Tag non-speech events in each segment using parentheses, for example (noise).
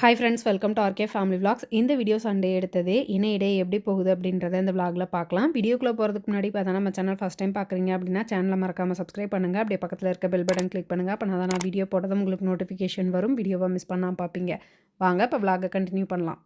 Hi friends welcome to RK family vlogs இந்த video Sunday எடுத்தது. இணை இடையே எப்படி போகுது அப்படின்றத இந்த விளாகில் பார்க்கலாம். வீடியோக்குள்ளே போகிறதுக்கு முன்னாடி பார்த்தா நம்ம சேனல் ஃபஸ்ட் டைம் பார்க்குறீங்க அப்படின்னா சேனலை மறக்காமல் சப்ஸ்கிரைப் பண்ணுங்கள் அப்படியே பக்கத்தில் இருக்க பெல் பட்டன் கிளிக் பண்ணுங்கள் அப்போ தான் நான் வீடியோ போட்டதும் உங்களுக்கு நோட்டிஃபிகேஷன் வரும். வீடியோவை மிஸ் பண்ணாமல் பார்ப்பீங்க. வாங்க இப்போ விளாகை கண்டினியூ பண்ணலாம்.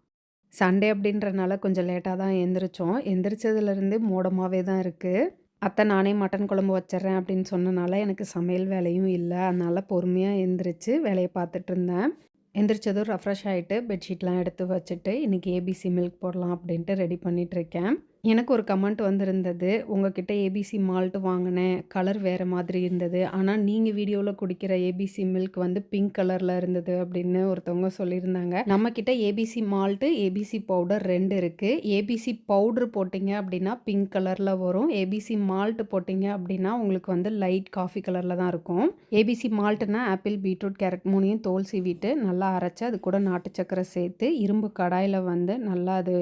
சண்டே அப்படின்றனால கொஞ்சம் லேட்டாக தான் எந்திரிச்சோம். எந்திரிச்சதுலேருந்து மோடமாகவே தான் இருக்குது அத்தை நானே மட்டன் குழம்பு வச்சிட்றேன் அப்படின்னு சொன்னனால எனக்கு சமையல் வேலையும் இல்லை. அதனால் பொறுமையாக எந்திரிச்சு வேலையை பார்த்துட்டு இருந்தேன். எந்திரிச்சதும் ரெஃப்ரெஷ் ஆகிட்டு பெட்ஷீட்லாம் எடுத்து வச்சுட்டு இன்றைக்கி ஏபிசி மில்க் போடலாம் அப்படின்ட்டு ரெடி பண்ணிகிட்ருக்கேன் எனக்கு ஒரு கமெண்ட் வந்திருந்தது. உங்ககிட்ட ஏபிசி மால்ட் வாங்கினேன். கலர் வேறு மாதிரி இருந்தது. ஆனால் நீங்கள் வீடியோவில் குடிக்கிற ஏபிசி மில்க் வந்து பிங்க் கலரில் இருந்தது அப்படின்னு ஒருத்தவங்க சொல்லியிருந்தாங்க. நம்மக்கிட்ட ஏபிசி மால்ட்டு ஏபிசி பவுடர் ரெண்டு இருக்குது ஏபிசி பவுட்ரு போட்டிங்க அப்படின்னா பிங்க் கலரில் வரும். ஏபிசி மால்ட் போட்டிங்க அப்படின்னா உங்களுக்கு வந்து லைட் காஃபி கலரில் தான் இருக்கும். ஏபிசி மால்ட்னா ஆப்பிள் பீட்ரூட் கேரட் மூணையும் தோல் சீவிட்டு நல்லா அரைச்சி அது கூட நாட்டு சக்கரை சேர்த்து இரும்பு கடாயில் வந்து நல்லா அது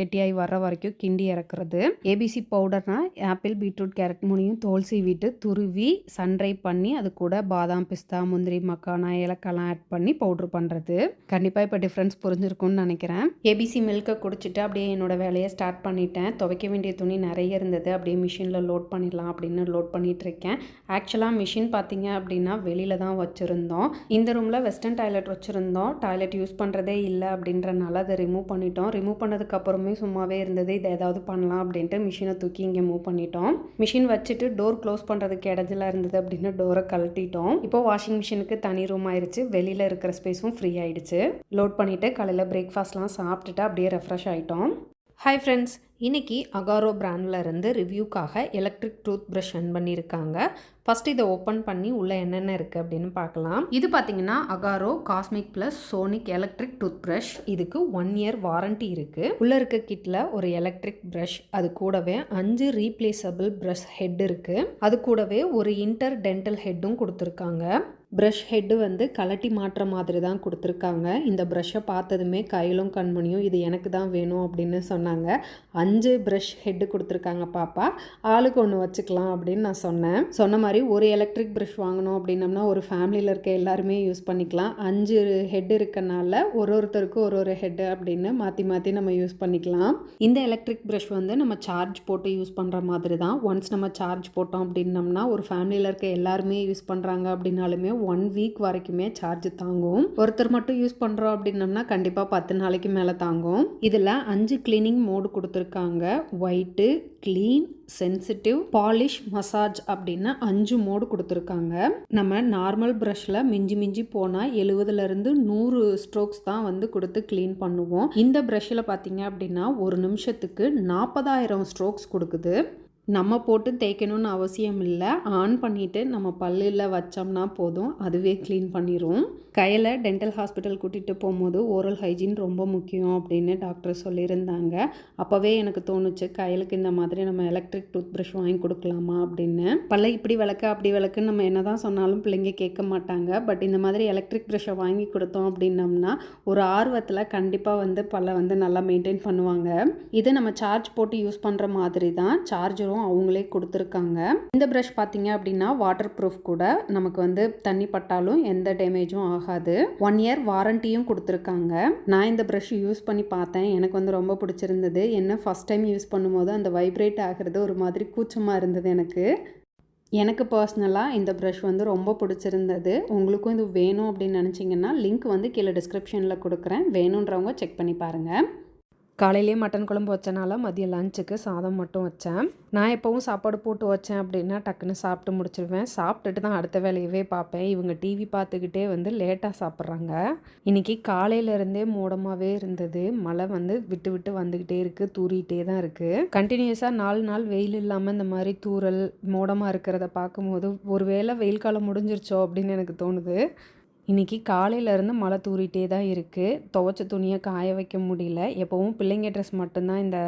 கெட்டியாகி வர்ற வரைக்கும் கிண்டி இறக்குறது. ஏபிசி பவுடர்னா ஆப்பிள் பீட்ரூட் கேரட் மூணையும் தோல் சீவிட்டு துருவி சன்ரை பண்ணி அது கூட பாதாம் பிஸ்தா முந்திரி மக்கானா ஏலக்காய்லாம் ஆட் பண்ணி பவுட்ரு பண்ணுறது கண்டிப்பாக இப்போ டிஃப்ரென்ஸ் புரிஞ்சிருக்கும்னு நினைக்கிறேன். ஏபிசி மில்கை குடிச்சிட்டு அப்படியே என்னோட வேலையை ஸ்டார்ட் பண்ணிட்டேன். துவைக்க வேண்டிய துணி நிறைய இருந்தது. அப்படியே மிஷினில் லோட் பண்ணிடலாம் அப்படின்னு லோட் பண்ணிட்டு இருக்கேன் ஆக்சுவலாக மிஷின் பார்த்தீங்க அப்படின்னா வெளியில் தான் வச்சுருந்தோம். இந்த ரூமில் வெஸ்டர்ன் டாய்லெட் வச்சுருந்தோம். டாய்லெட் யூஸ் பண்ணுறதே இல்லை அப்படின்றனால அதை ரிமூவ் பண்ணிட்டோம். ரிமூவ் பண்ணதுக்கப்புறமே சும்மாவே இருந்தது. இதை ஏதாவது பண்ணலாம் அப்படின்ட்டு மிஷினை தூக்கி இங்கே மூவ் பண்ணிட்டோம். மிஷின் வச்சுட்டு டோர் க்ளோஸ் பண்ணுறதுக்கு இடைஞ்சலாக இருந்தது அப்படின்னு டோரை கழட்டிட்டோம். இப்போ வாஷிங் மிஷினுக்கு தனி ரூம் ஆயிடுச்சு வெளியில் இருக்கிற ஸ்பேஸும் ஃப்ரீ ஆயிடுச்சு. லோட் பண்ணிவிட்டு காலையில் பிரேக்ஃபாஸ்ட்லாம் சாப்பிட்டுட்டு அப்படியே ரெஃப்ரெஷ் ஆகிட்டோம் ஹாய் ஃப்ரெண்ட்ஸ் இன்னைக்கு அகாரோ பிராண்டில் இருந்து ரிவ்யூக்காக எலக்ட்ரிக் டூத் ப்ரஷ் ரன் பண்ணியிருக்காங்க. ஃபஸ்ட் இதை ஓப்பன் பண்ணி உள்ளே என்னென்ன இருக்குது அப்படின்னு பார்க்கலாம். இது பார்த்தீங்கன்னா Agaro cosmic plus sonic electric toothbrush இதுக்கு ஒன் இயர் வாரண்டி இருக்குது உள்ளே இருக்க கிட்டில் ஒரு எலக்ட்ரிக் ப்ரஷ் அது கூடவே அஞ்சு ரீப்ளேசபிள் ப்ரஷ் ஹெட் இருக்குது அது கூடவே ஒரு இன்டர் டென்டல் ஹெட்டும் கொடுத்துருக்காங்க. ப்ரஷ் ஹெட்டு வந்து கலட்டி மாற்ற மாதிரி தான் கொடுத்துருக்காங்க. இந்த ப்ரஷ்ஷை பார்த்ததுமே கையிலும் கண்மணியும் இது எனக்கு தான் வேணும் அப்படின்னு சொன்னாங்க. அஞ்சு ப்ரஷ் ஹெட்டு கொடுத்துருக்காங்க பாப்பா. ஆளுக்கு ஒன்று வச்சுக்கலாம் அப்படின்னு நான் சொன்னேன். சொன்ன மாதிரி ஒரு எலக்ட்ரிக் ப்ரஷ் வாங்கணும் அப்படின்னம்னா ஒரு ஃபேமிலியில் இருக்க எல்லாருமே யூஸ் பண்ணிக்கலாம். அஞ்சு ஹெட் இருக்கனால ஒரு ஒருத்தருக்கும் ஒரு ஒரு ஹெட்டு அப்படின்னு மாற்றி மாற்றி நம்ம யூஸ் பண்ணிக்கலாம். இந்த எலக்ட்ரிக் ப்ரஷ் வந்து நம்ம சார்ஜ் போட்டு யூஸ் பண்ணுற மாதிரி தான் ஒன்ஸ் நம்ம சார்ஜ் போட்டோம் அப்படின்னம்னா ஒரு ஃபேமிலியில் இருக்க எல்லாருமே யூஸ் பண்ணுறாங்க அப்படின்னாலுமே ஒன் வீக் வரைக்குமே சார்ஜ் தாங்கும். ஒருத்தர் மட்டும் யூஸ் பண்ணுறோம் அப்படின்னம்னா கண்டிப்பாக பத்து நாளைக்கு மேலே தாங்கும். இதில் அஞ்சு கிளீனிங் மோடு கொடுத்துருக்காங்க. White clean sensitive polish massage அப்படின்னு அஞ்சு மோடு கொடுத்துருக்காங்க. நம்ம நார்மல் ப்ரஷில் மிஞ்சி மிஞ்சி போனால் எழுபதுலேருந்து நூறு ஸ்ட்ரோக்ஸ் தான் வந்து கொடுத்து க்ளீன் பண்ணுவோம். இந்த ப்ரஷில் பார்த்தீங்க அப்படின்னா ஒரு நிமிஷத்துக்கு நாற்பதாயிரம் ஸ்ட்ரோக்ஸ் கொடுக்குது. நம்ம போட்டு தேய்க்கணும்னு அவசியம் இல்லை. ஆன் பண்ணிவிட்டு நம்ம பல்லில் வச்சோம்னா போதும். அதுவே க்ளீன் பண்ணிடும் கையில் டென்டல் ஹாஸ்பிட்டல் கூட்டிகிட்டு போகும்போது ஓரல் ஹைஜீன் ரொம்ப முக்கியம் அப்படின்னு டாக்டர் சொல்லியிருந்தாங்க. அப்போவே எனக்கு தோணுச்சு கையலுக்கு இந்த மாதிரி நம்ம எலக்ட்ரிக் டூத் ப்ரஷ் வாங்கி கொடுக்கலாமா அப்படின்னு. பல்ல இப்படி விளக்க அப்படி விளக்குன்னு நம்ம என்ன தான் சொன்னாலும் பிள்ளைங்க கேட்க மாட்டாங்க. பட் இந்த மாதிரி எலக்ட்ரிக் ப்ரஷ்ஷை வாங்கி கொடுத்தோம் அப்படின்னம்னா ஒரு ஆர்வத்தில் கண்டிப்பாக வந்து பல்ல வந்து நல்லா மெயின்டைன் பண்ணுவாங்க. இது நம்ம சார்ஜ் போட்டு யூஸ் பண்ணுற மாதிரி தான். சார்ஜரும் ப்ரஷ்ஷும் அவங்களே கொடுத்துருக்காங்க. இந்த ப்ரஷ் பார்த்தீங்க அப்படின்னா வாட்டர் ப்ரூஃப் கூட நமக்கு வந்து தண்ணி பட்டாலும் எந்த டேமேஜும் ஆகாது. ஒன் இயர் வாரண்டியும் கொடுத்துருக்காங்க. நான் இந்த ப்ரஷ் யூஸ் பண்ணி பார்த்தேன். எனக்கு வந்து ரொம்ப பிடிச்சிருந்தது. என்ன ஃபஸ்ட் டைம் யூஸ் பண்ணும்போது அந்த வைப்ரேட் ஆகிறது ஒரு மாதிரி கூச்சமாக இருந்தது எனக்கு. எனக்கு பர்சனலாக இந்த ப்ரஷ் வந்து ரொம்ப பிடிச்சிருந்தது. உங்களுக்கும் இது வேணும் அப்படின்னு நினச்சிங்கன்னா லிங்க் வந்து கீழே டிஸ்கிரிப்ஷனில் கொடுக்குறேன். வேணுன்றவங்க செக் பண்ணி பாருங்கள் காலையிலேயே மட்டன் குழம்பு வச்சனால மதியம் லஞ்சுக்கு சாதம் மட்டும் வச்சேன். நான் எப்போவும் சாப்பாடு போட்டு வச்சேன் அப்படின்னா டக்குன்னு சாப்பிட்டு முடிச்சிருவேன். சாப்பிட்டுட்டு தான் அடுத்த வேலையவே பார்ப்பேன். இவங்க டிவி பார்த்துக்கிட்டே வந்து லேட்டாக சாப்பிட்றாங்க. இன்றைக்கி காலையிலேருந்தே மூடமாகவே இருந்தது. மழை வந்து விட்டு விட்டு வந்துக்கிட்டே இருக்குது தூரிகிட்டே தான் இருக்குது கண்டினியூஸாக நாலு நாள் வெயில் இல்லாமல் இந்த மாதிரி தூரல் மூடமாக இருக்கிறத பார்க்கும்போது ஒரு வேளை வெயில் காலம் முடிஞ்சிருச்சோ அப்படின்னு எனக்கு தோணுது. இன்றைக்கி காலையிலேருந்து மழை தூரிட்டே தான் இருக்குது துவைச்ச துணியை காய வைக்க முடியல. எப்போவும் பிள்ளைங்க ட்ரெஸ் மட்டும்தான் இந்த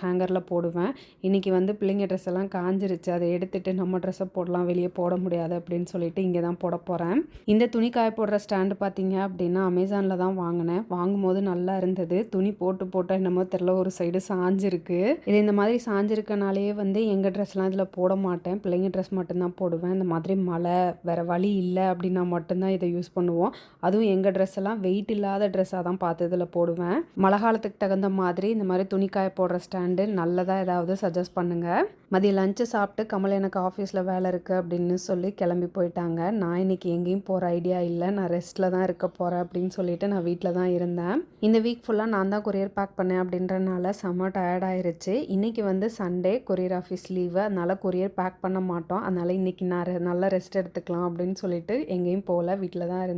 ஹேங்கரில் போடுவேன். இன்றைக்கி வந்து பிள்ளைங்க ட்ரெஸ் எல்லாம் காஞ்சிருச்சு. அதை எடுத்துகிட்டு நம்ம ட்ரெஸ்ஸை போடலாம் வெளியே போட முடியாது அப்படின்னு சொல்லிட்டு இங்கே தான் போட போகிறேன் இந்த துணி காய போடுற ஸ்டாண்டு பார்த்தீங்க அப்படின்னா அமேசானில் தான் வாங்கினேன். வாங்கும்போது நல்லா இருந்தது. துணி போட்டு போட்டால் என்னமோ தெரில ஒரு சைடு சாஞ்சிருக்கு. இது இந்த மாதிரி சாஞ்சிருக்கனாலேயே வந்து எங்கள் ட்ரெஸ்லாம் இதில் போட மாட்டேன். பிள்ளைங்க ட்ரெஸ் மட்டும்தான் போடுவேன். இந்த மாதிரி மழை வேறு வழி இல்லை அப்படின்னா மட்டும்தான் இதை யூஸ் பண்ணுவேன். பண்ணுவோம். அதுவும் எங்கள் ட்ரெஸ் எல்லாம் வெயிட் இல்லாத ட்ரெஸ்ஸாக தான் பார்த்து இதில் போடுவேன். மழை காலத்துக்கு தகுந்த மாதிரி இந்த மாதிரி துணிக்காய போடுற ஸ்டாண்டு நல்லதாக ஏதாவது சஜஸ்ட் பண்ணுங்கள் மதியம் லஞ்சு சாப்பிட்டு கமல் எனக்கு ஆஃபீஸில் வேலை இருக்குது அப்படின்னு சொல்லி கிளம்பி போயிட்டாங்க. நான் இன்னைக்கு எங்கேயும் போகிற ஐடியா இல்லை. நான் ரெஸ்ட்டில் தான் இருக்க போகிறேன் அப்படின்னு சொல்லிட்டு நான் வீட்டில் தான் இருந்தேன். இந்த வீக் ஃபுல்லாக நான் தான் கொரியர் பேக் பண்ணேன் அப்படின்றனால செம்ம டயர்ட் இன்றைக்கி வந்து சண்டே கொரியர் ஆஃபீஸ் லீவு அதனால் கொரியர் பேக் பண்ண மாட்டோம். அதனால் இன்றைக்கி நான் ரெ- நல்லா ரெஸ்ட் எடுத்துக்கலாம் அப்படின்னு சொல்லிட்டு எங்கேயும் போகல. வீட்டில் தான் இருந்தேன்.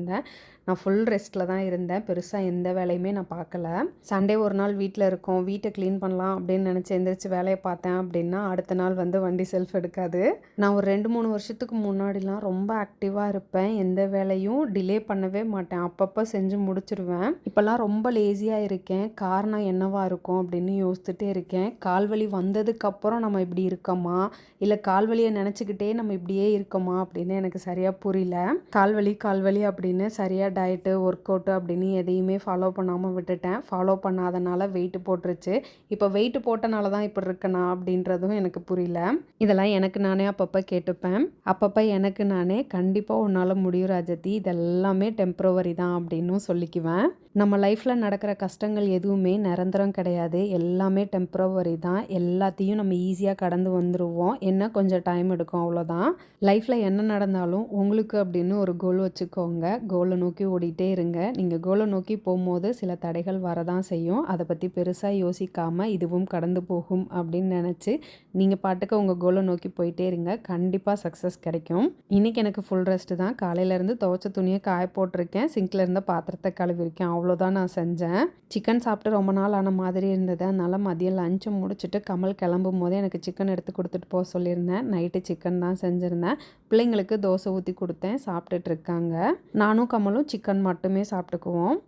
நான் ஃபுல் ரெஸ்ட்டில் தான் இருந்தேன். பெருசாக எந்த வேலையுமே நான் பார்க்கல. சண்டே ஒரு நாள் வீட்டில் இருக்கோம். வீட்டை க்ளீன் பண்ணலாம் அப்படின்னு நினச்சி எந்திரிச்சு வேலையை பார்த்தேன் அப்படின்னா அடுத்த நாள் வந்து வண்டி செல்ஃப் எடுக்காது. நான் ஒரு ரெண்டு மூணு வருஷத்துக்கு முன்னாடிலாம் ரொம்ப ஆக்டிவாக இருப்பேன். எந்த வேலையும் டிலே பண்ணவே மாட்டேன். அப்பப்போ செஞ்சு முடிச்சிருவேன். இப்போல்லாம் ரொம்ப லேசியாக இருக்கேன். காரணம் என்னவாக இருக்கும் அப்படின்னு யோசிச்சுட்டே இருக்கேன். கால்வலி வந்ததுக்கப்புறம் நம்ம இப்படி இருக்கோமா? இல்லை கால்வலியை நினச்சிக்கிட்டே நம்ம இப்படியே இருக்கோமா? அப்படின்னு எனக்கு சரியாக புரியல. கால்வலி கால்வலி அப்படின்னு சரியாக டயட்டு ஒர்க் அவுட்டு அப்படின்னு எதையுமே ஃபாலோ பண்ணாமல் விட்டுட்டேன். ஃபாலோ பண்ணாதனால வெயிட் போட்டுருச்சு. இப்போ வெயிட் போட்டனால தான் இப்படி இருக்கனா அப்படின்றதும் எனக்கு புரியல. இதெல்லாம் எனக்கு நானே அப்பப்போ கேட்டுப்பேன். அப்பப்போ எனக்கு நானே கண்டிப்பாக உன்னால் முடியும் ராஜதி. இதெல்லாமே டெம்ப்ரவரி தான் அப்படின்னும் சொல்லிக்குவேன். நம்ம லைஃப்பில் நடக்கிற கஷ்டங்கள் எதுவுமே நிரந்தரம் கிடையாது. எல்லாமே டெம்ப்ரவரி தான். எல்லாத்தையும் நம்ம ஈஸியாக கடந்து வந்துடுவோம் என்ன கொஞ்சம் டைம் எடுக்கும் அவ்வளோதான். லைஃப்பில் என்ன நடந்தாலும் உங்களுக்கு அப்படின்னு ஒரு கோல் வச்சுக்கோங்க. கோலை நோக்கி ஓடிட்டே இருங்க. நீங்கள் கோலை நோக்கி போகும்போது சில தடைகள் வரதான் செய்யும். அதை பற்றி பெருசாக யோசிக்காமல் இதுவும் கடந்து போகும் அப்படின்னு நினச்சி நீங்கள் பாட்டுக்கு உங்கள் கோலை நோக்கி போயிட்டே இருங்க. கண்டிப்பாக சக்ஸஸ் கிடைக்கும். இன்றைக்கி எனக்கு ஃபுல் ரெஸ்ட் தான். காலையிலேருந்து துவைச்ச துணியை காய போட்டிருக்கேன். சிங்க்ல இருந்த பாத்திரத்தை கழுவிருக்கேன் அவ்வளோதான் நான் செஞ்சேன். சிக்கன் சாப்பிட்டு ரொம்ப நாள் ஆன மாதிரி இருந்தது. அதனால் மதியம் லஞ்சை முடிச்சுட்டு கமல் கிளம்பும் போதே எனக்கு சிக்கன் எடுத்து கொடுத்துட்டு போக சொல்லியிருந்தேன். நைட்டு சிக்கன் தான் செஞ்சுருந்தேன். பிள்ளைங்களுக்கு தோசை ஊற்றி கொடுத்தேன். சாப்பிட்டுட்டு இருக்காங்க. நானும் கமலும் சிக்கன் மட்டுமே சாப்பிட்டுக்குவோம்.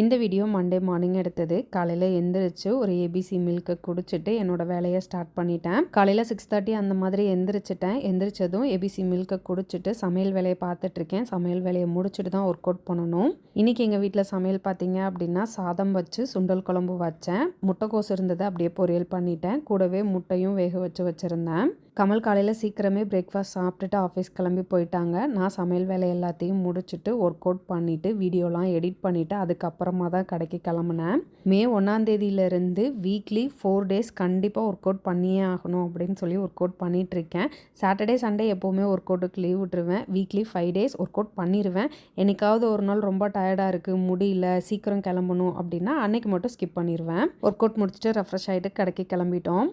இந்த வீடியோ மண்டே மார்னிங் எடுத்தது. காலையில் எந்திரிச்சு ஒரு ஏபிசி மில்க்கை குடிச்சிட்டு என்னோட வேலையை ஸ்டார்ட் பண்ணிட்டேன். காலையில் சிக்ஸ் தேர்ட்டி அந்த மாதிரி எந்திரிச்சிட்டேன். எந்திரிச்சதும் ஏபிசி மில்க்கை குடிச்சிட்டு சமையல் வேலையை பார்த்துட்ருக்கேன் சமையல் வேலையை முடிச்சுட்டு தான் ஒர்க் அவுட் பண்ணணும். இன்றைக்கி எங்கள் வீட்டில் சமையல் பார்த்தீங்க அப்படின்னா சாதம் வச்சு சுண்டல் குழம்பு வச்சேன். முட்டைக்கோஸ் இருந்ததை அப்படியே பொரியல் பண்ணிட்டேன். கூடவே முட்டையும் வேக வச்சு வச்சுருந்தேன். கமல் காலையில் சீக்கிரமே பிரேக்ஃபாஸ்ட் சாப்பிட்டுட்டு ஆஃபீஸ் கிளம்பி போயிட்டாங்க. நான் சமையல் வேலை எல்லாத்தையும் முடிச்சுட்டு ஒர்க் அவுட் பண்ணிவிட்டு வீடியோலாம் எடிட் பண்ணிவிட்டு அதுக்கப்புறமா தான் கடைக்கு கிளம்புனேன். மே ஒன்றாந்தேதியிலேருந்து வீக்லி ஃபோர் டேஸ் கண்டிப்பாக ஒர்க் அவுட் பண்ணியே ஆகணும் அப்படின்னு சொல்லி ஒர்க் அவுட் பண்ணிகிட்ருக்கேன் சாட்டர்டே சண்டே எப்போவுமே ஒர்க் அவுட்டுக்கு லீவ் விட்டுருவேன். Weekly five days work out பண்ணிடுவேன் என்னைக்காவது ஒரு நாள் ரொம்ப டயர்டாக இருக்குது முடியல சீக்கிரம் கிளம்பணும் அப்படின்னா அன்னைக்கு மட்டும் ஸ்கிப் பண்ணிடுவேன் ஒர்க் அவுட் முடிச்சுட்டு ரெஃப்ரெஷ் ஆகிட்டு கடைக்கு கிளம்பிட்டோம்.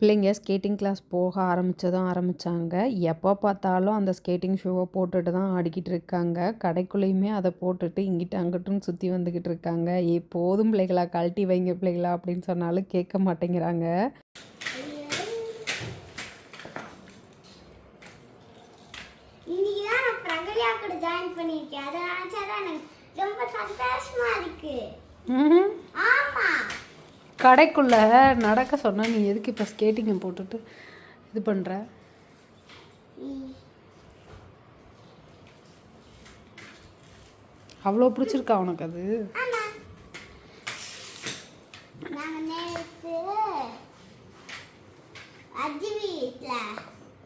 பிள்ளைங்க ஸ்கேட்டிங் கிளாஸ் போக ஆரம்பித்ததும் ஆரம்பித்தாங்க எப்போ பார்த்தாலும் அந்த ஸ்கேட்டிங் ஷூவை போட்டுட்டு தான் ஆடிக்கிட்டு இருக்காங்க. கடைக்குள்ளேயுமே அதை போட்டுட்டு இங்கிட்டு அங்கிட்டும் சுற்றி வந்துக்கிட்டு இருக்காங்க. ஏ போதும் பிள்ளைகளா கழட்டி வைங்க பிள்ளைகளா அப்படின்னு சொன்னாலும் கேட்க மாட்டேங்கிறாங்க. இன்னைக்கு தான் நான் பிரகல்யா கூட ஜாயின் பண்ணியிருக்கேன். அதை நினச்சா தான் எனக்கு ரொம்ப சந்தோஷமா இருக்கு. ஆமா. கடைக்குள்ளே நடக்க சொன்னால் நீ எதுக்கு இப்போ ஸ்கேட்டிங்கை போட்டுட்டு இது பண்ணுற அவ்வளோ பிடிச்சிருக்கா உனக்கு அது?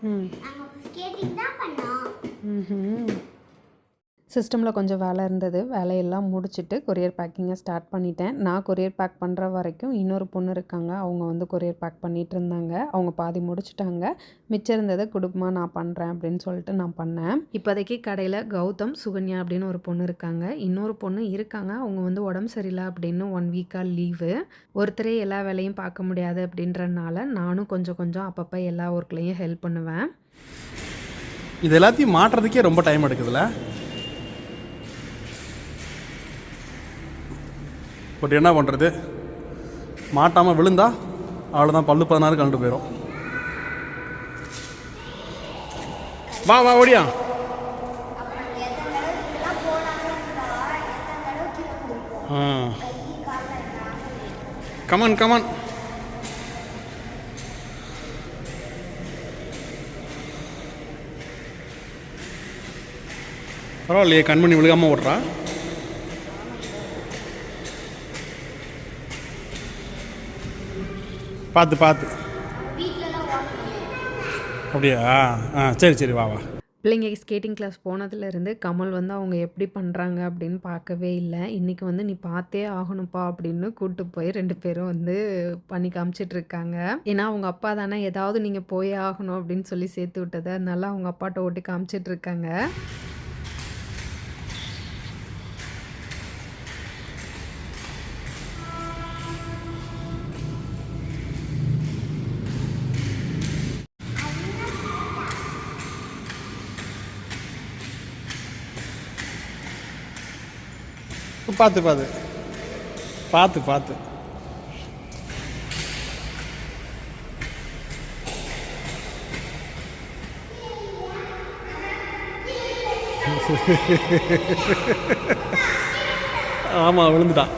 ம். ஸ்கேட்டிங் தான் பண்ணோம். ம் சிஸ்டமில் கொஞ்சம் வேலை இருந்தது. வேலையெல்லாம் முடிச்சுட்டு கொரியர் பேக்கிங்கை ஸ்டார்ட் பண்ணிட்டேன். நான் கொரியர் பேக் பண்ணுற வரைக்கும் இன்னொரு பொண்ணு இருக்காங்க. அவங்க வந்து கொரியர் பேக் பண்ணிகிட்டு இருந்தாங்க. அவங்க பாதி முடிச்சிட்டாங்க. மிச்சம் இருந்ததை குடும்பமாக நான் பண்ணுறேன் அப்படின்னு சொல்லிட்டு நான் பண்ணேன். இப்போதைக்கு கடையில் கௌதம் சுகன்யா அப்படின்னு ஒரு பொண்ணு இருக்காங்க. இன்னொரு பொண்ணு இருக்காங்க. அவங்க வந்து உடம்பு சரியில்லை அப்படின்னு ஒன் வீக்காக லீவு ஒருத்தரே எல்லா வேலையும் பார்க்க முடியாது அப்படின்றனால நானும் கொஞ்சம் கொஞ்சம் அப்பப்போ எல்லா ஒர்க்லேயும் ஹெல்ப் பண்ணுவேன். இது எல்லாத்தையும் மாட்டுறதுக்கே ரொம்ப டைம் எடுக்குதுல்ல? பட் என்ன பண்ணுறது மாட்டாமல் விழுந்தா அவ்வளோதான் பல்லு பதினாறு கலந்து போயிடும் வா வா ஓடியா. ஆ. கமான் கமான் பரவாயில்லையே கண்மணி விழுகாமல் ஓடுறா. பார்த்து பார்த்து. அப்படியா? ஆ சரி சரி வா வா. பிள்ளைங்க ஸ்கேட்டிங் கிளாஸ் போனதுலேருந்து கமல் வந்து அவங்க எப்படி பண்ணுறாங்க அப்படின்னு பார்க்கவே இல்லை. இன்றைக்கி வந்து நீ பார்த்தே ஆகணும்ப்பா அப்படின்னு கூப்பிட்டு போய் ரெண்டு பேரும் வந்து பண்ணி காமிச்சிட்டு இருக்காங்க. ஏன்னா அவங்க அப்பா தானே ஏதாவது நீங்கள் போயே ஆகணும் அப்படின்னு சொல்லி சேர்த்து விட்டது. அதனால அவங்க அப்பாட்ட ஓட்டி காமிச்சிட்டு பார்த்து பார்த்து பார்த்து பார்த்து ஆமாம் விழுந்துட்டான்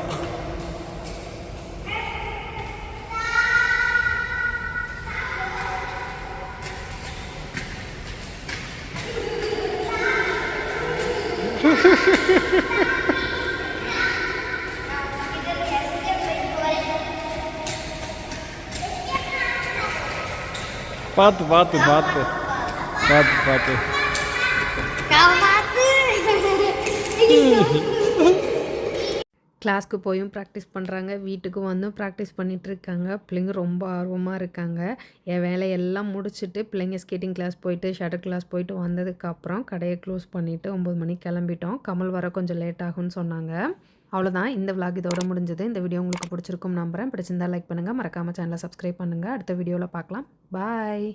(laughs) பார்த்து பார்த்து பார்த்து பார்த்து பார்த்து கிளாஸ்க்கு போயும் ப்ராக்டிஸ் பண்ணுறாங்க வீட்டுக்கு வந்தும் ப்ராக்டிஸ் பண்ணிகிட்ருக்காங்க பிள்ளைங்க ரொம்ப ஆர்வமாக இருக்காங்க. என் வேலையெல்லாம் முடிச்சுட்டு பிள்ளைங்க ஸ்கேட்டிங் கிளாஸ் போயிட்டு ஷட்டர் கிளாஸ் போயிட்டு வந்ததுக்கப்புறம் கடையை க்ளோஸ் பண்ணிவிட்டு ஒம்பது மணிக்கு கிளம்பிட்டோம். கமல் வர கொஞ்சம் லேட் ஆகும்னு சொன்னாங்க. அவ்வளோதான் இந்த vlog இதோட முடிஞ்சது. இந்த வீடியோ உங்களுக்கு பிடிச்சிருக்கும் நம்புறேன். பிடிச்சிருந்தா லைக் பண்ணுங்கள் மறக்காமல் சேனலை சப்ஸ்கிரைப் பண்ணுங்கள் அடுத்த வீடியோவில் பார்க்கலாம். பாய்